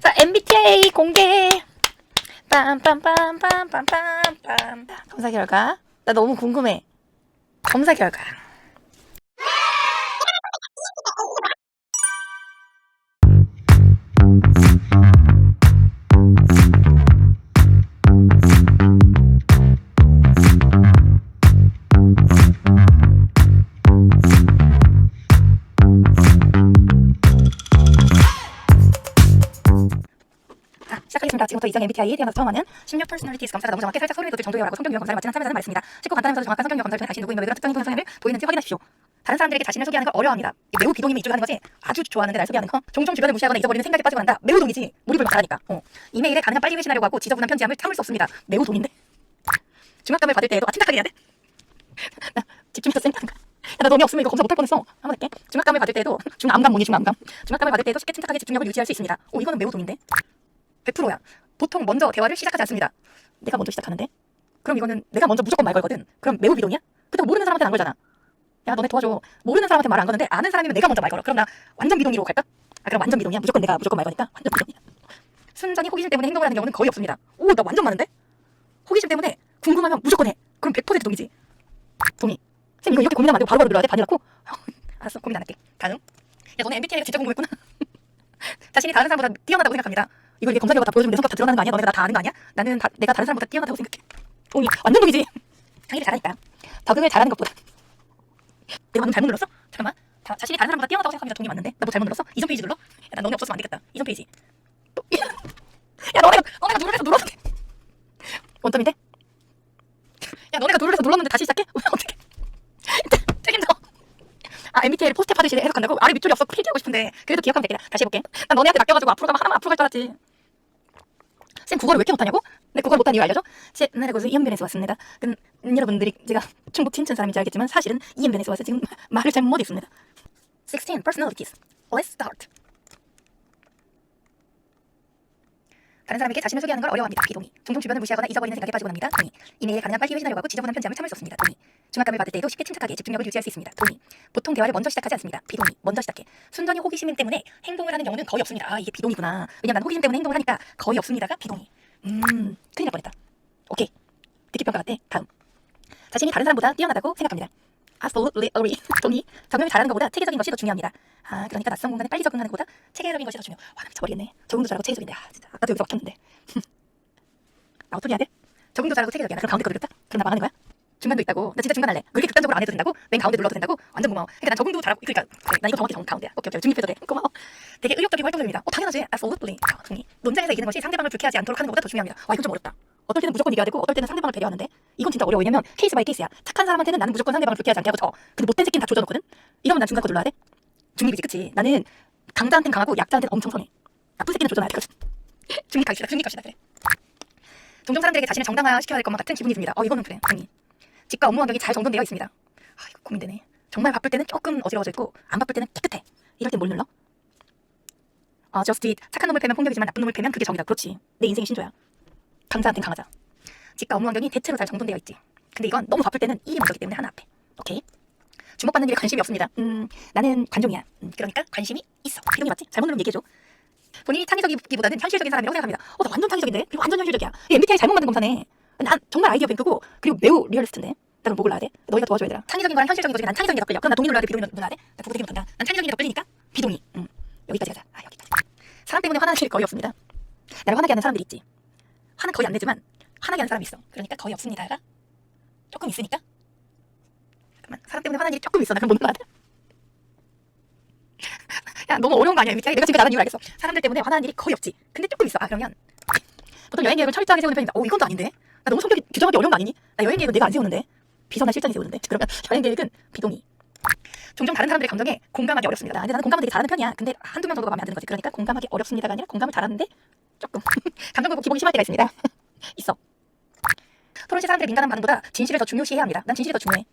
자, MBTI 공개. 빰빰빰빰빰빰빰. 검사 결과. 나 너무 궁금해. 검사 결과. 이전 MBTI 태어나서 처음 하는 16 personalities 검사가 너무 정확해 살짝 소리를 돋을 정도의 성격 유형 검사를 마치는 참여자는 말했습니다. 쉽고 간단하면서도 정확한 성격 유형 검사를 통해 자신이 누구이며 왜 그런 특정인 성향을 보이는지 확인하십시오. 다른 사람들에게 자신을 소개하는 걸 어려워합니다. 매우 비동의에 입주하는 것이 아주 좋아하는데 날 소개하는 거. 종종 주변을 무시하거나 잊어버리는 생각에 빠지고 난다. 매우 동이지. 몰입을 막 하라니까. 어. 이메일에 가능한 빨리 회신하려고 하고 지저분한 편지함을 참을 수 없습니다. 매우 동인데. 중압감을 받을 때에도 아 침착하게 해야 돼. 나 집중해서 쌩다는가. 야, 나 너무 없으면 이거 검사 못할 뻔했어. 한번 할게. 중압감을 받을 때에도 중암감 뭐니 중암감. 중압감을 받을 때에도 쉽게 침착하게 집중력을 유지할 수 있습니다. 오 이거는 매우 동인데. 100%야. 보통 먼저 대화를 시작하지 않습니다. 내가 먼저 시작하는데? 그럼 이거는 내가 먼저 무조건 말 걸거든. 그럼 매우 비동이야? 그렇다고 모르는 사람한테 안 걸잖아. 야 너네 도와줘. 모르는 사람한테 말 안 거는데 아는 사람이면 내가 먼저 말 걸어. 그럼 나 완전 비동이로 갈까? 아 그럼 완전 비동이야. 무조건 내가 무조건 말 거니까 완전 비동이야. 순전히 호기심 때문에 행동을 하는 경우는 거의 없습니다. 오 나 완전 많은데? 호기심 때문에 궁금하면 무조건 해. 그럼 100% 동이지. 동의. 쌤 이거 이렇게 고민하면 안 되고 바로바로 눌러야 돼? 반이라고? 알았어 고민 안 할게. 다음. 야 너네 MBTI가 진짜 궁금했구나. 자신이 다른 사람보다 뛰어나다고 생각합니다. 이거 이제 검사 결과 다 보여주면 내 성격 다 드러나는 거 아니야? 너네가 다 아는 거 아니야? 나는 다, 내가 다른 사람보다 뛰어나다고 생각해. 동의. 완전 동이지. 자기를 잘하니까. 적응을 잘하는 것보다. 내가 방금 잘못 눌렀어? 잠깐만. 다, 자신이 다른 사람보다 뛰어나다고 생각합니다. 동의 맞는데? 나 뭐 잘못 눌렀어? 이전 페이지 눌러? 야, 나 너네 없었으면 안 되겠다. 이전 페이지. 또- 야, 너네가, 너네가 누르래서 눌렀는데. 원점인데? 야, 너네가 누르래서 눌렀는데 다시 시작해? 어떻게? 책임져. 아, MBTI를 포스트 하듯이 해석한다고? 아래 밑줄이 없어. 필기하고 싶은데. 그래도 기억하면 되겠다. 다시 해볼게. 난 너네한테 맡겨가지고 앞으로 가면 하나만 앞으로 갈 줄 알았지. 쌤 국어를 왜 이렇게 못하냐고? 내 국어를 못한 이유 알려줘? 제 나라 고수 이연변에서 왔습니다. 음, 음, 여러분들이 제가 충북 친천 사람인지 알겠지만 사실은 이연변에서 와서 지금 말을 잘못 못했습니다. 16 personalities. Let's start. 다른 사람에게 자신을 소개하는 걸 어려워합니다. 비동의. 종종 주변을 무시하거나 잊어버리는 생각에 빠지고 납니다. 동의. 이메일에 가능한 빨리 회신하려고 하고 지저분한 편지함을 참을 수 없습니다. 동의. 중압감을 받을 때에도 쉽게 침착하게 집중력을 유지할 수 있습니다. 동의. 보통 대화를 먼저 시작하지 않습니다. 비동의. 먼저 시작해. 순전히 호기심 때문에 행동을 하는 경우는 거의 없습니다. 아 이게 비동이구나. 왜냐면 난 호기심 때문에 행동을 하니까 거의 없습니다가 비동의. 음 큰일 날 뻔했다. 오케이. 듣기 평가 같대. 다음. 자신이 다른 사람보다 뛰어나다고 생각합니다. Absolutely. 동의. 적응을 잘하는 것보다 체계적인 것이 더 중요합니다. 아 그러니까 낯선 공간에 빨리 적응하는 것보다 체계적인 것이 더 중요. 와, 나 미쳐버리겠네. 적응도 잘하고 체계적인데. 아 진짜 아까도 여기서 막혔는데. 나 어떻게 해야 돼? 적응도 잘하고 체계적이야. 나 그럼 가운데 거 누르겠다? 그럼 나 망하는 거야? 중간도 있다고. 나 진짜 중간 할래. 그렇게 극단적으로 안 해도 된다고? 맨 가운데 눌러도 된다고? 완전 고마워. 그러니까 난 적응도 잘하고 그러니까 나 이거 정확히 정 가운데야. 오케이 오케이 중립해도 돼. 고마워. 되게 의욕적이고 활동적입니다. 어 당연하지. Absolutely. 아, 동의. 논쟁에서 이기는 것이 상대방을 불쾌하지 않도록 하는 것보다 더 중요합니다. 와 이거 좀 어렵다. 어떨 때는 무조건 이겨야 되고 어떨 때는 상대방을 배려하는데 이건 진짜 어려워. 왜냐면 케이스 바이 케이스야. 착한 사람한테는 나는 무조건 상대방을 불쾌하지 않게 하고 져. 근데 못된 새끼는 다 조져놓거든. 이러면 난 중간 거 눌러야 돼. 중립이지 그치? 나는 강자한테는 강하고 약자한테는 엄청 선해. 나쁜 새끼는 조져놔야 되거든. 중립 갑시다. 중립 갑시다. 그래. 종종 사람들에게 자신을 정당화시켜야 될 것만 같은 기분이 듭니다. 어 이거는 그래. 아니 집과 업무 환경이 잘 정돈되어 있습니다. 아 이거 고민되네. 정말 바쁠 때는 조금 어지러워져 있고 안 바쁠 때는 깨끗해. 이럴 땐 뭘 눌러? 아 just. 착한 놈을 패면 폭력이지만 나쁜 놈을 패면 그게 정이다. 그렇지. 내 인생의 신조야. 강자한텐 강하자. 집과 업무 환경이 대체로 잘 정돈되어 있지. 근데 이건 너무 바쁠 때는 일이 먼저기 때문에 하나 앞에. 오케이. 주목받는 일에 관심이 없습니다. 음, 나는 관종이야. 음, 그러니까 관심이 있어. 이런 게 맞지? 잘못 누르면 얘기해줘. 본인이 창의적이기보다는 현실적인 사람이라고 생각합니다. 어, 나 완전 창의적인데? 그리고 완전 현실적이야. 이 MBTI 잘못 만든 검사네. 난 정말 아이디어 뱅크고 그리고 매우 리얼리스트인데. 나 그럼 뭐 골라야 돼? 너희가 도와줘야 되라. 창의적인 거랑 현실적인 거 중에 난 창의적인 게 더 끌려. 그럼 나 동의 눌러야 돼? 비동의 눌러야 돼? 나 되게 못한다. 난 창의적인 게 더 끌리니까 비동의. 응. 여기까지 하자. 아, 여기까지. 사람 때문에 화나는 일이 거의 없습니다. 나를 화나게 하는 사람들이 있지. 화는 거의 안 내지만 화나게 하는 사람이 있어. 그러니까 거의 없습니다가 조금 있으니까. 잠깐만. 사람 때문에 화나는 일이 조금 있어. 나 그럼 못 돼? 야 너무 어려운 거 아니야? 내가 지금 나간 이유 알겠어. 사람들 때문에 화나는 일이 거의 없지. 근데 조금 있어. 아 그러면 보통 여행 계획을 철저하게 세우는 편입니다. 오 이건 또 아닌데? 나 너무 성격이 규정하기 어려운 거 아니니? 나 여행 계획은 내가 안 세우는데 비서나 실장이 세우는데 그러면 여행 계획은 비동의. 종종 다른 사람들의 감정에 공감하기 어렵습니다. 근데 나는 공감을 되게 잘하는 편이야. 근데 한두 명 정도가 마음에 안 드는 거지. 그러니까 공감하기 어렵습니다가 아니라 공감을 잘하는데 조금 감정 굴복 기복이 심할 때가 있습니다. 있어. 토론 시 사람들의 민감한 반응보다 진실을 더 중요시해야 합니다. 난 진실이 더 중요해.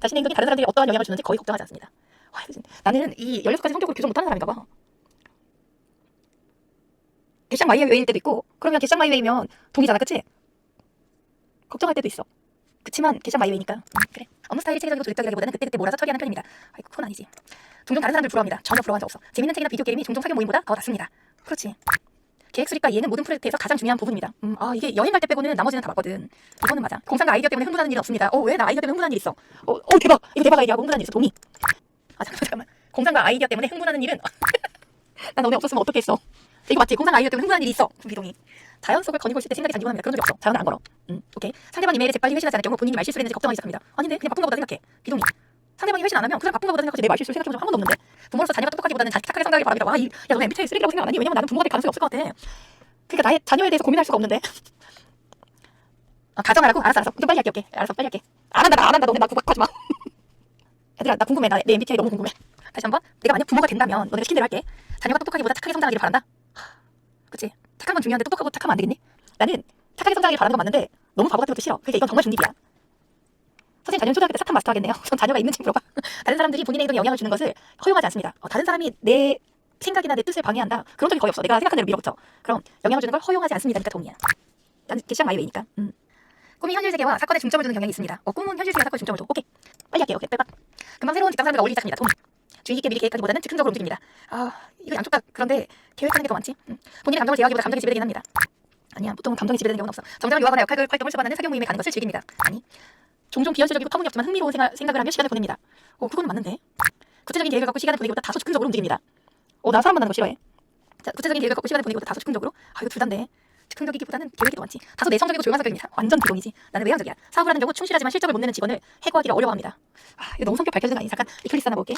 자신의 행동이 다른 사람들이 어떠한 영향을 주는지 거의 걱정하지 않습니다. 와, 나는 이 16가지 성격을 규정 못하는 사람인가 봐. 개쌍 마이웨이일 때도 있고 그러면 개쌍 마이웨이면 동이잖아 그치? 걱정할 때도 있어 그치만 개쌍 마이웨이니까 음, 그래 업무 스타일이 체계적이고 조직적이라기보다는 그때그때 몰아서 처리하는 편입니다 아이고 그건 아니지 종종 다른 사람들 부러워합니다 전혀 부러워한 적 없어 재밌는 책이나 비디오 게임이 종종 사교 모임보다 더 낫습니다 그렇지 계획 수립과 이해는 모든 프로젝트에서 가장 중요한 부분입니다. 음, 아 이게 여행 갈 때 빼고는 나머지는 다 맞거든. 이거는 맞아. 공상과 아이디어 때문에 흥분하는 일은 없습니다. 어 왜 나 아이디어 때문에 흥분하는 일 있어? 어, 어 대박. 이거 대박 아이디어하고 흥분하는 일 있어. 동의. 아 잠깐만 잠깐만. 공상과 아이디어 때문에 흥분하는 일은 난 너네 없었으면 어떻게 했어? 이거 맞지? 공상과 아이디어 때문에 흥분하는 일이 있어. 비동의. 자연 속을 거니고 있을 때 생각이 잘 이동합니다. 그런 적이 없어. 자연을 안 걸어. 음, 오케이. 상대방 이메일에 재빨리 회신하지 않을 경우 본인이 말 실수를 했는지 걱정하기 시작합니다. 아닌데 그냥 바쁜가 보다 생각해. 비동의. 상대방이 회신 안 하면 그냥 바쁜가 보다 생각하지 내 말실수를 생각해본 적한 번도 없는데 부모로서 자녀가 똑똑하기보다는 자기 착하게 성장하기 바랍니다. 와, 이, 야, 너 MBTI 쓰레기라고 생각 안 하니? 왜냐면 나는 부모가 될 가능성이 없을 것 같아. 그러니까 나의 자녀에 대해서 고민할 수가 없는데. 아, 가정하라고? 알았어, 알았어. 좀 빨리 할게, 오케이. 알았어, 빨리 할게. 안 한다, 나 안 한다. 너네 나 구박하지 마. 얘들아, 나 궁금해. 나, 내 MBTI 너무 궁금해. 다시 한 번. 내가 만약 부모가 된다면 너네가 시킨 대로 할게. 자녀가 똑똑하기보다 착하게 성장하기를 바란다. 하, 그치? 착한 건 중요한데 똑똑하고 착하면 안 되겠니? 나는 착하게 성장하기를 바라는 건 맞는데 너무 바보 같은 것도 싫어. 그러니까 이건 정말 중립이야. 선생님 자녀는 초등학교 때 사탕 마스터 하겠네요. 전 자녀가 있는지 물어봐. 다른 사람들이 본인의 행동에 영향을 주는 것을 허용하지 않습니다. 어, 다른 사람이 내 생각이나 내 뜻을 방해한다. 그런 적이 거의 없어. 내가 생각한 대로 밀어붙여. 그럼 영향을 주는 걸 허용하지 않습니다. 그러니까 동의야. 나는 개시장 마이웨이니까. 음. 꿈이 현실 세계와 사건에 중점을 두는 경향이 있습니다. 어, 꿈은 현실 세계와 사건에 중점을 둬. 오케이. 빨리 할게요. 오케이. 빼박. 금방 새로운 직장 사람들과 어울리기 시작합니다. 동의. 주의 깊게 미리 계획하기보다는 즉흥적으로 움직입니다. 아, 이거 양쪽 다 그런데 계획하는 게 더 많지. 음. 본인의 감정을 제어하기보다 감정이 지배되긴 합니다. 아니야, 보통은 감정이 지배되는 경우는 없어. 정장을 유학하거나 역할 활동을 수반하는 사교 모임에 가는 것을 즐깁니다. 아니, 종종 비현실적이고 터무니없지만 흥미로운 생각, 생각을 하며 시간을 보냅니다. 어, 그거는 맞는데. 구체적인 계획을 갖고 시간을 보내기보다 다소 즉흥적으로 움직입니다. 어, 나 사람 만나는 거 싫어해. 자, 구체적인 계획을 갖고 시간을 보내기보다 다소 즉흥적으로? 아, 이거 둘 다인데. 즉흥적이기보다는 계획이 더 많지. 다소 내성적이고 조용한 성격입니다. 완전 비동이지. 나는 외향적이야. 사업을 하는 경우 충실하지만 실적을 못 내는 직원을 해고하기를 어려워합니다. 아, 이거 너무 성격 밝혀지는 거 아니야? 잠깐 이클리스 하나 볼게.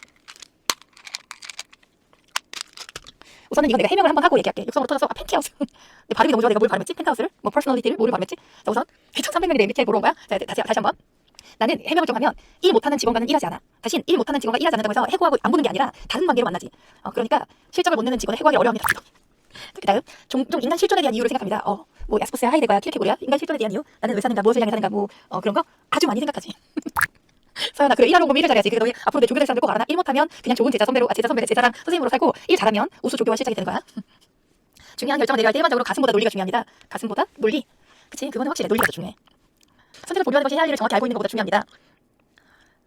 우선은 이건 내가 해명을 한번 하고 얘기할게. 육성으로 터져서 아, 펜트하우스. 내 발음이 너무 좋아. 내가 뭘 발음했지? 펜트하우스를? 뭐 퍼스널리티를 뭐를 발음했지? 자, 우선 2,300명이 내 MBTI 보러 온 거야. 자, 다시 다시 한번. 나는 해명을 좀 하면 일 못하는 직원과는 일하지 않아. 대신 일 못하는 직원과 일하지 않는다고 해서 해고하고 안 보는 게 아니라 다른 관계로 만나지. 어, 그러니까 실적을 못 내는 직원을 해고하기 어려워합니다. 그 다음 종종 인간 실존에 대한 이유를 생각합니다. 어, 뭐 야스퍼스야 하이데거야 킬케고리야 인간 실존에 대한 이유. 나는 왜 사는가 무엇을 향해 사는가 뭐 어, 그런 거 아주 많이 생각하지. 서연아 그래 일하는 거 일을 잘해야지. 그래 너희 앞으로 내 조교될 사람들 꼭 알아라. 일 못하면 그냥 좋은 제자 선배로 아, 제자 선배 제자랑 선생님으로 살고 일 잘하면 우수 조교와 실장이 되는 거야. 중요한 결정을 내려할 때 일반적으로 가슴보다 논리가 중요합니다. 가슴보다 논리. 그치 그거는 확실해 논리가 더 중요해. 선택을 보류하는 것이 해야 할 일을 정확히 알고 있는 것보다 중요합니다.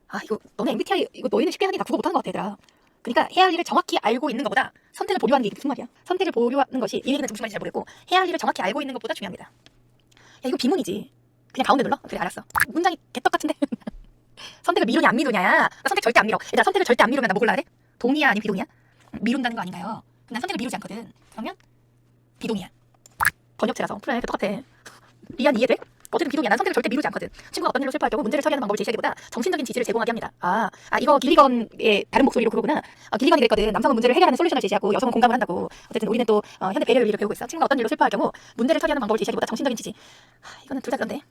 아 이거 너네 MBTI 이거 너희는 쉽게 하니 다 국어 못하는 것 같아 얘들아. 그러니까 해야 할 일을 정확히 알고 있는 것보다 선택을 보류하는 게 무슨 말이야? 선택을 보류하는 것이 이 얘기는 무슨 말인지 잘 모르겠고 해야 할 일을 정확히 알고 있는 것보다 중요합니다. 야 이거 비문이지. 그냥 가운데 눌러? 그래 알았어. 문장이 개떡 같은데. 선택을 미루냐 안 미루냐. 나 선택 절대 안 미뤄. 얘들아 선택을 절대 안 미루면 나 뭐 골라야 돼? 동의야 아니면 비동의야? 미룬다는 거 아닌가요? 난 선택을 미루지 않거든. 그러면 비동의야. 번역체라서 그래 똑같아. 리안 이해돼? 어쨌든 비동의야. 난 선택을 절대 미루지 않거든. 친구가 어떤 일로 슬퍼할 경우 문제를 처리하는 방법을 제시하기보다 정신적인 지지를 제공하게 합니다. 아, 아 이거 길리건의 다른 목소리로 그거구나. 아, 길리건이 그랬거든. 남성은 문제를 해결하는 솔루션을 제시하고 여성은 공감을 한다고. 어쨌든 우리는 또 어, 현대 배려를 배우고 있어. 친구가 어떤 일로 슬퍼할 경우 문제를 처리하는 방법을 제시하기보다 정신적인 지지. 하, 이거는 둘 다 그런데.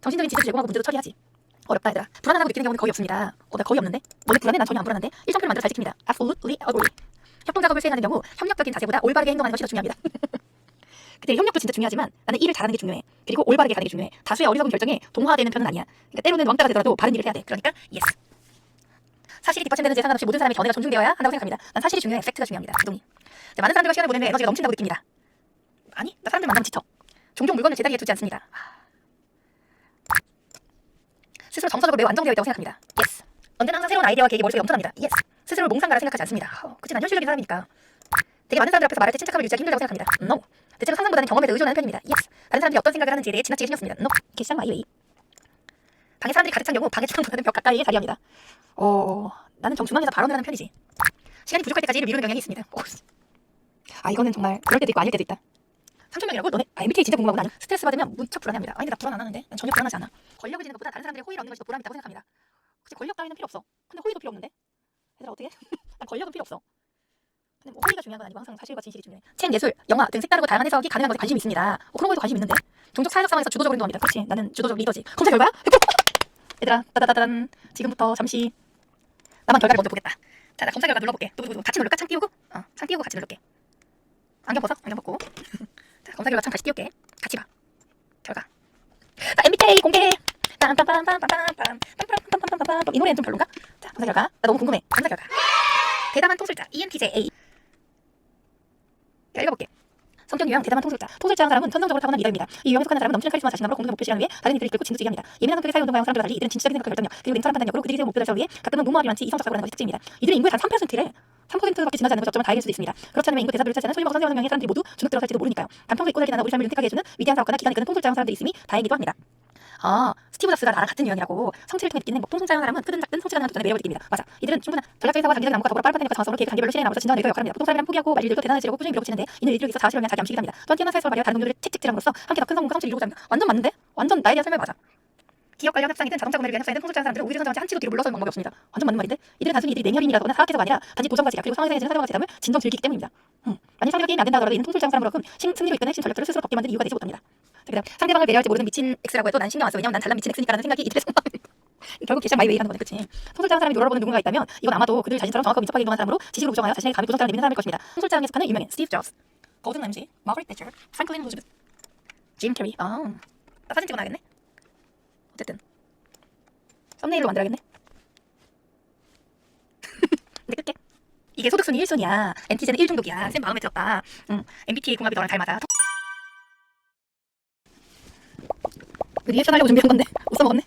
정신적인 지지를 제공하고 문제도 처리하지. 어렵다 얘들아. 불안하다고 느끼는 경우는 거의 없습니다. 어, 나 거의 없는데? 너네 불안해? 난 전혀 안 불안한데? 일정표를 만들어 잘 지킵니다. Absolutely agree. 협동 작업을 수행하는 경우 협력적인 자세보다 올바르게 행동하는 것이 더 중요합니다. 근데 협력도 진짜 중요하지만 나는 일을 잘하는 게 중요해. 그리고 올바르게 가는 게 중요해. 다수의 어리석은 결정에 동화되는 편은 아니야. 그러니까 때로는 왕따가 되더라도 바른 일을 해야 돼. 그러니까 예스. 사실이 뒷받침되는지에 상관없이 모든 사람의 견해가 존중되어야 한다고 생각합니다. 난 사실이 중요해. 팩트가 중요합니다. 동의. 자, 많은 사람들과 시간을 보내면 에너지가 넘친다고 느낍니다. 아니, 나 사람들 만나면 지쳐. 종종 물건을 제자리에 두지 않습니다. 하. 스스로 정서적으로 매우 안정되어 있다고 생각합니다. 예스. 언제나 항상 새로운 아이디어와 계획이 머릿속에 넘쳐납니다. 예스. 스스로 몽상가라 생각하지 않습니다. 어, 그치 난 현실적인 사람이니까. 되게 많은 사람들 앞에서 말할 때 침착함을 유지하기 힘들다고 생각합니다. No. 대체로 상상보다는 경험에 더 의존하는 편입니다. Yes. 다른 사람들이 어떤 생각을 하는지에 대해 지나치게 신경 씁니다. No. 개시장 마이웨이. 방에 사람들이 가득 찬 경우 방의 중앙보다는 벽 가까이에 자리합니다. 어, 나는 정중앙에서 발언을 하는 편이지. 시간이 부족할 때까지 일을 미루는 경향이 있습니다. 오, 씨. 아 이거는 정말 그럴 때도 있고 아닐 때도 있다. 3천 명이라고? 너네 아, MBTI 진짜 궁금하고 나는 스트레스 받으면 무척 불안해합니다. 아니 근데 나 불안 안 하는데 난 전혀 불안하지 않아. 권력을 지는 것보다 다른 사람들의 호의를 얻는 것이 더 보람 있다고 생각합니다. 그치 권력 따위는 필요 없어. 근데 호의도 필요 없는데? 얘들아 어떻게? 난 권력은 필요 없어. 근데 뭐 호의가 중요한 건 아니고 항상 사실과 진실이 중요해. 책, 예술, 영화 등 색다르고 다양한 해석이 가능한 것에 관심이 있습니다. 어, 그런 거에도 관심 있는데. 종족 사회적 상황에서 주도적으로 행동합니다. 그렇지. 나는 주도적 리더지. 검사 결과야? 얘들아, 따다다단. 지금부터 잠시 나만 결과를 먼저 보겠다. 자, 나 검사 결과 눌러볼게. 누구누구 같이 누를까? 창 띄우고? 어, 창 띄우고 같이 누를게. 안경 벗어? 안경 벗고. 자, 검사 결과 창 다시 띄울게. 같이 봐. 결과. 자, MBTI 공개. 빰빰빰빰빰빰빰빰빰빰빰빰빰빰. 이 노래는 좀 별론가? 자, 검사 결과. 나 너무 궁금해. 검사 결과. 대담한 통술자 E ENTJ. 자, 읽어볼게. 성격 유형 대담한 통술자. 통술자한 사람은 천성적으로 타고난 리더입니다. 이 유형에 속하는 사람은 넘치는 카리스마 자신감으로 공동의 목표 실현 위해 다른 이들을 이끌고 진두지게 합니다. 예민한 성격의 사회 운동가형 사람들과 달리 이들은 진취적인 생각과 결단력 그리고 냉철한 판단력으로 그들이 세운 목표 달성 위해 가끔은 무모하기만 치 이성적 사고라는 것이 특징입니다. 이들은 인구의 단 3%래. 3%밖에 지나지 않는 어쩌면 다행일 수도 있습니다. 그렇지 않으면 인구 대사들을 차지하는 소위 먹고 선생님 성향의 사람들이 모두 주눅 들어갈지도 모르니까요. 감평도 있고 살기 나는 우리 삶을 윤택하게 해주는 위대한 사업가나 기관을 이끄는 통솔자형 사람들이 있음이 다행이기도 합니다. 아, 스티브 잡스가 나랑 같은 유형이라고 성취를 통해 느끼는 뭐 통솔자형 사람은 크든 작든 성취가 나는 도전에 매력을 느낍니다. 맞아. 이들은 충분한 전략적인 사고와 장기적인 안목과 더불어 반응과 정확성으로 계획 단계별로 실행해 나가면서 진정한 일을 역할합니다. 보통 사람이란 포기하고 말 일들도 대단해지려고 꾸준히 밀어붙이는데 이는 일들을 위해서 자아실을 위한 자기 암시이기도 합니다. 또한 뛰어난 사회성을 발휘하 다른 동료를 책찍질함으로써 함께 더 큰 성공과 성취를 이루고자 합니다. 완전 맞는데? 완전 나에 대한 설명 맞아. 기업 관련 협상이든 자동차 구매를 위한 협상이든 통솔자형 사람들은 우위를 선정한 채 한치도 뒤로 물러서는 방법이 없습니다. 완전 맞는 말인데 이들은 단순히 이들이 냉혈인이라거나 사악해서가 아니라 단지 도전과 지략 그리고 상황에 상해지는 사정과 제담을 진정 즐기기 때문입니다. 음. 만약 상대가 게임이 안 된다 하더라도 이는 통솔자형 사람으로는 신, 승리로 핵심 전략들을 스스로 걷게 만드는 이유가 되지 못합니다. 자, 그다음 상대방을 배려할지 모르는 미친 X라고 해도 난 신경 안 써. 왜냐면 난 잘난 미친 X니까라는 생각이 이들의 속마음. 결국 개샷 마이웨이 하는 거네, 그치? 통솔자형 사람이 놀아보는 누군가 있다면 이건 아마도 그들 자신처럼 정확하고 민첩하게 행동한 사람으로 지식을 우정하여 자신의 감히 도전장을 내미는 사람일 것입니다. 통솔자형에 속하는 유명인 스티브 잡스, 고든 램지, 마거릿 대처, 프랭클린 루즈베트, 짐 캐리. 아, 나 사진 찍어놔야겠네. 어쨌든 썸네일로 만들어야겠네. 근데 끌게. 이게 소득순위 1순위야. 엔티제는 1중독이야. 쌤 마음에 들었다. 응. MBTI 궁합이 너랑 잘 맞아. 그 리액션 하려고 준비한 건데 못 써먹었네.